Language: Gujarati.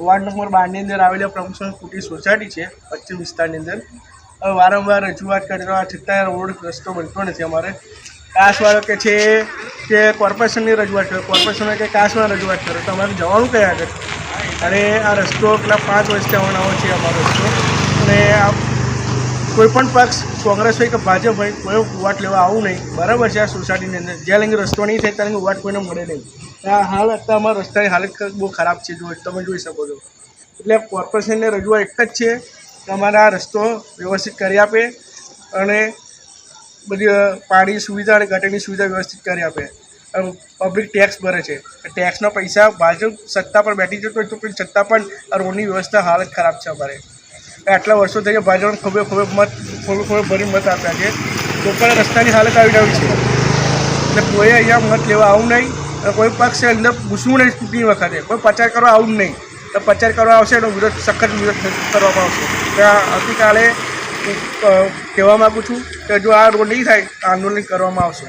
વોર્ડ નંબર બારની અંદર આવેલી પ્રમોશન કુટી સોસાયટી છે, પશ્ચિમ વિસ્તારની અંદર. હવે વારંવાર રજૂઆત કરવા છતાં રોડ રસ્તો બનતો નથી અમારે. કાસવાળો કે છે કે કોર્પોરેશનની રજૂઆત કરો કોર્પોરેશને કે કાસમાં રજૂઆત કરો, તો અમારે જવાનું કયા આગળ? અને આ રસ્તો પેલા પાંચ વર્ષથી આવવાનો છે અમારો રસ્તો. અને આ કોઈપણ પક્ષ, કોંગ્રેસ હોય કે ભાજપ હોય, કોઈ વોટ લેવા આવું નહીં. બરાબર છે આ સોસાયટીની અંદર. જ્યાં લગી રસ્તો નહીં થાય, ત્યાં લગી વોટ કોઈને મળે નહીં. આ હાલ અત્યારે અમારા રસ્તાની હાલત બહુ ખરાબ છે, જો તમે જોઈ શકો છો. એટલે કોર્પોરેશનને રજૂઆત એક જ છે, કે અમારે આ રસ્તો વ્યવસ્થિત કરી આપે અને બધી પાણીની પાણી સુવિધા અને ગટરની સુવિધા વ્યવસ્થિત કરી આપે. પબ્લિક ટેક્સ ભરે છે. ટેક્સના પૈસા ભાજપ સત્તા પર બેઠી જતો તો પણ સત્તા પણ રોડની વ્યવસ્થા હાલત ખરાબ છે અમારે. આટલા વર્ષો થઈ ગયા ભાજપને ખોબે ખોબે મત ખોબે ખોબે ભરી મત આપ્યા છે. લોકોને રસ્તાની હાલત આવી રહી છે. એટલે કોઈ અહીંયા મત લેવા આવું નહીં. કોઈ પક્ષે અંદર પૂછવું નહીં ચૂંટણી વખતે. કોઈ પ્રચાર કરવા આવું જ નહીં. તો પ્રચાર કરવા આવશે એનો વિરોધ, સખત વિરોધ કરવામાં આવશે. તો આવતીકાલે કહેવા માગું છું કે જો આ રોડ નહીં થાય, તો આંદોલન કરવામાં આવશે.